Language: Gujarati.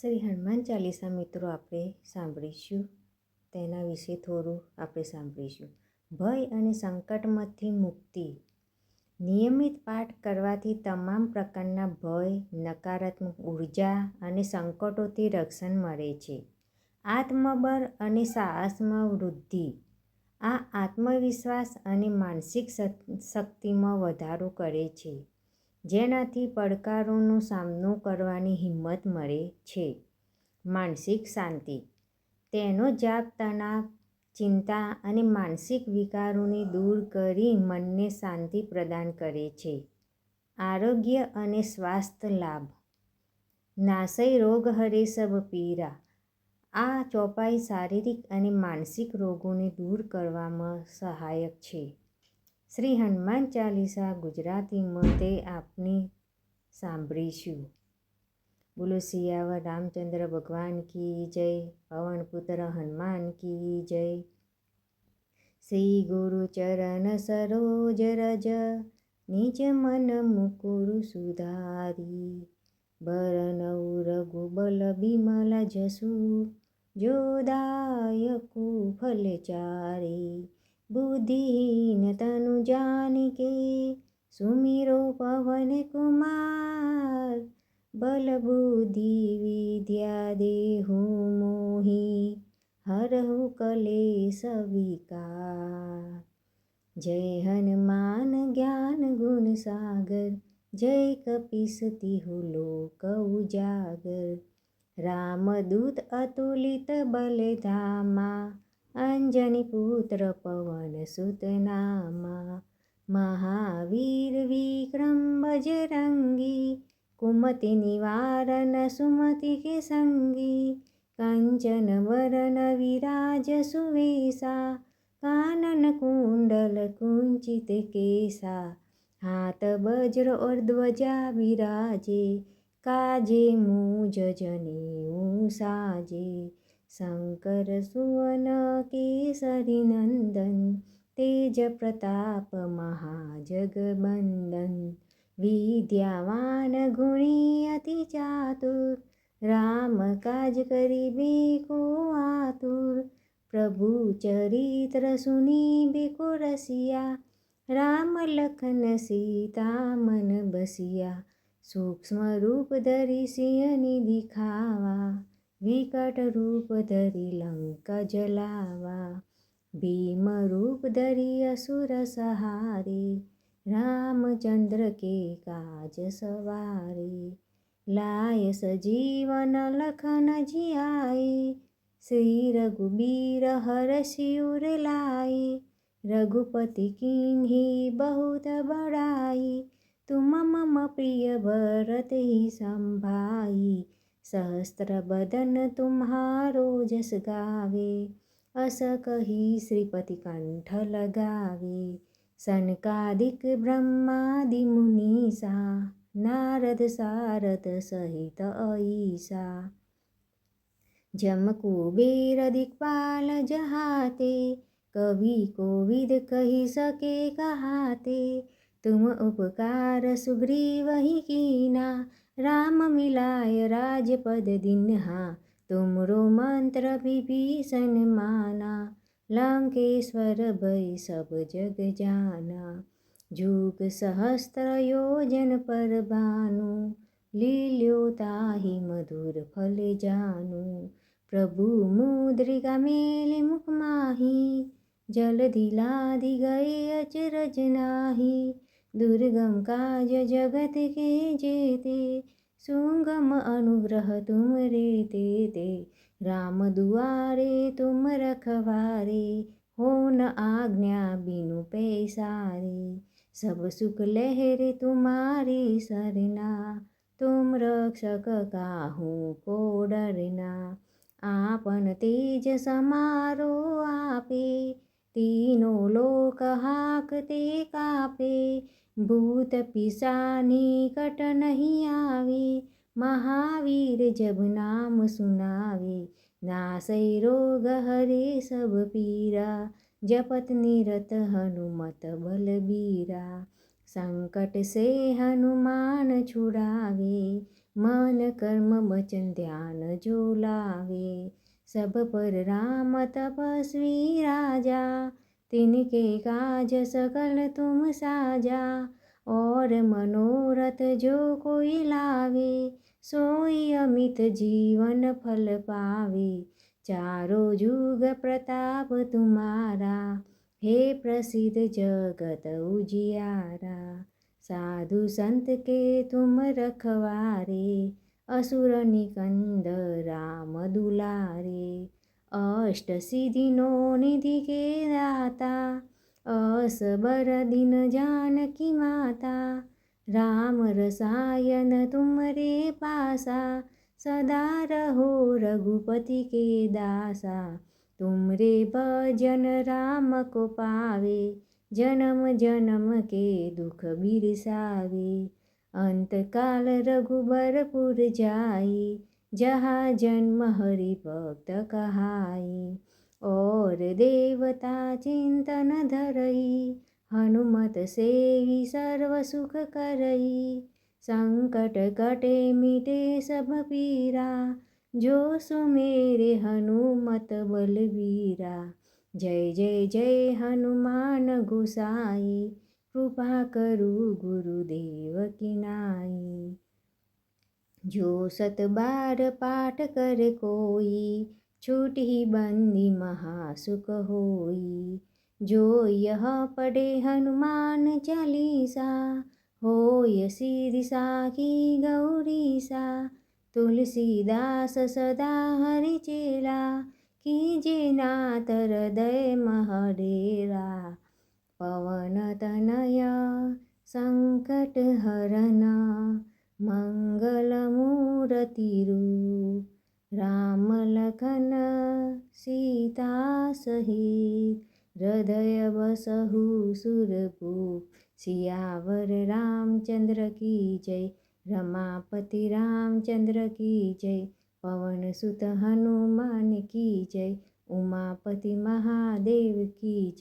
શ્રી હનુમાન ચાલીસા મિત્રો આપણે સાંભળીશું. તેના વિશે થોડું આપણે સાંભળીશું. ભય અને સંકટમાંથી મુક્તિ. નિયમિત પાઠ કરવાથી તમામ પ્રકારના ભય, નકારાત્મક ઊર્જા અને સંકટોથી રક્ષણ મળે છે. આત્મબળ અને સાહસમાં વૃદ્ધિ આ આત્મવિશ્વાસ અને માનસિક શક્તિમાં વધારો કરે છે. જેનાથી પડકારોનો સામનો કરવાની હિંમત મળે છે. માનસિક શાંતિ. તેનો જાપ, તણાવ, ચિંતા અને માનસિક વિકારોને દૂર કરી મનને શાંતિ પ્રદાન કરે છે. આરોગ્ય અને સ્વાસ્થ્ય લાભ. નાસય રોગ હરે સબ પીરા. આ ચોપાઈ શારીરિક અને માનસિક રોગોને દૂર કરવામાં સહાયક છે. શ્રી હનુમાન ચાલીસા ગુજરાતીમાં તે આપને સાંભળીશું. બોલો સિયાવર રામચંદ્ર ભગવાન કી જય, પવન પુત્ર હનુમાન કી જય. શ્રી ગુરુ ચરણ સરોજ રજ, નિજ મન મુકુરુ સુધારી. બરનૌ રઘુબલ બિમલ જસુ જોદાયકુ ફલ ચારે. બુદ્ધિહીન તનુ જાનકે, સુમિરો પવન કુમાર બલ બુદ્ધિ વિદ્યા દેહુ મોહી હરહુ કલેશ વિકાર. જય હનુમાન જ્ઞાન ગુણ સાગર, જય કપીસ તિહુ લોક ઉજાગર. રામદૂત અતુલિત બલધામા અંજની પુત્ર પવન સુત નામા મહાવીર વિક્રમ બજરંગી કુમતિ નિવારણ સુમતિ કે સંગી કંચન વરન વિરાજ સુવેશા કાનન કુંડલ કુંચિત કેસા હાથ વજ્ર ઓર ધ્વજા વિરાજે કાજે મુજ જને સાજે शङ्कर सुवन तेजप्रताप महाजगन्दन् विद्यावान् गुणी अतिचातुर् राम काजकरी को आतुर प्रभु चरित्र सुनी बे कुरसिया रामलखन सीतामन बसिया सूक्ष्मरूप धरिषियनि दिखावा વિકટ રૂપ ધરી લંકા જલાવા, ભીમ રૂપ ધરી અસુર સહારી, રામચંદ્ર કે કાજ સવારી, લાય સજીવન લખન જિયાઈ, શ્રી રઘુબીર હર શિવર લાય રઘુપતિ કિન્હી बहुत बड़ाई तुम मम प्रिय भरत ही संभाई સહસ્ત્ર બદન તુમ્હારો જસ ગાવે અસ કહી શ્રીપતિ કંઠ લગાવે. સનકાદિક બ્રહ્માદિ મુનિસા નારદ સારદ સહિત અઈસા જમ કુબેર દિક્પાલ જહાતે, કવિ કોવિદ કહી શકે કહાતે तुम उपकार सुग्रीव ही कीना। राम मिलाय राजपद दिन्हा तुमरो मंत्र विभीषण माना। लंकेश्वर भई सब जग जाना। जुग सहस्त्र योजन पर भानु लील्यो ताहि मधुर फल जानु। प्रभु मुद्रिका मेले मुख माही। जलधि लादि गए अचरज नाही। દુર્ગમ કાજ જગત કે જેતે સુંગમ અનુગ્રહ તુમ રે તે રામ દુઆરે તુમ રખવારે હોન આજ્ઞા બિનુ પૈસારી સબ સુખ લહેરે તુમારી સરના તુમ રક્ષક કાહુ કો ડરના આપન તેજ સમારો આપે તેનો લોકહાક તે કાપે ભૂત પિસાની કટ નહીં આવે મહાવીર જબ નામ સુનાવે નાસૈ રોગ હરે સબ પીરા જપત નિરત હનુમત બલબીરા સંકટ સે હનુમાન છુડાવે મન કર્મ વચન ધ્યાન જો લાવે सब पर राम तपस्वी राजा तिनके काज सकल तुम साजा और मनोरथ जो कोई लावे सोई अमित जीवन फल पावे चारो जुग प्रताप तुम्हारा हे प्रसिद्ध जगत उजियारा साधु संत के तुम रखवारे असुर निकंद राम दुलारे અષ્ટસિદ્ધિનો નિધિ કે દાતા અસબર દિન જાનકી માતા રામ રસાયન તુમરે પાસા સદા રહો રઘુપતિ કે દાસા તુમરે ભજન રામ કો પાવે જન્મ જન્મ કે દુઃખ બિરસાવે અંતકાલ રઘુબરપુર જાય जहाँ जन्म हरि भक्त कहाई और देवता चिंतन धरई हनुमत सेवी सर्व सुख करई संकट कटे मिटे सब पीरा जो सुमेरे हनुमत बलबीरा जय जय जय हनुमान गोसाई कृपा करू गुरुदेव की જો સતબાર પાઠ કર કોઈ, છૂટી બંદી મહાસુખ હોઈ જો યહ પડે હનુમાન ચાલીસા, હોય સિરી સાખી ગૌરીસા. તુલસીદાસ સદા હરિચેલા કીજે નાથ હૃદય મહડેરા. પવન તનય સંકટ હરના तनय संकट हरन मंगल मूर्ति रूप राम लखन सीता सहित हृदय बसहु सुरभूप सियावर रामचंद्र की जय रमापति रामचंद्र की जय पवन सुत हनुमान की जय उमापति महादेव की जय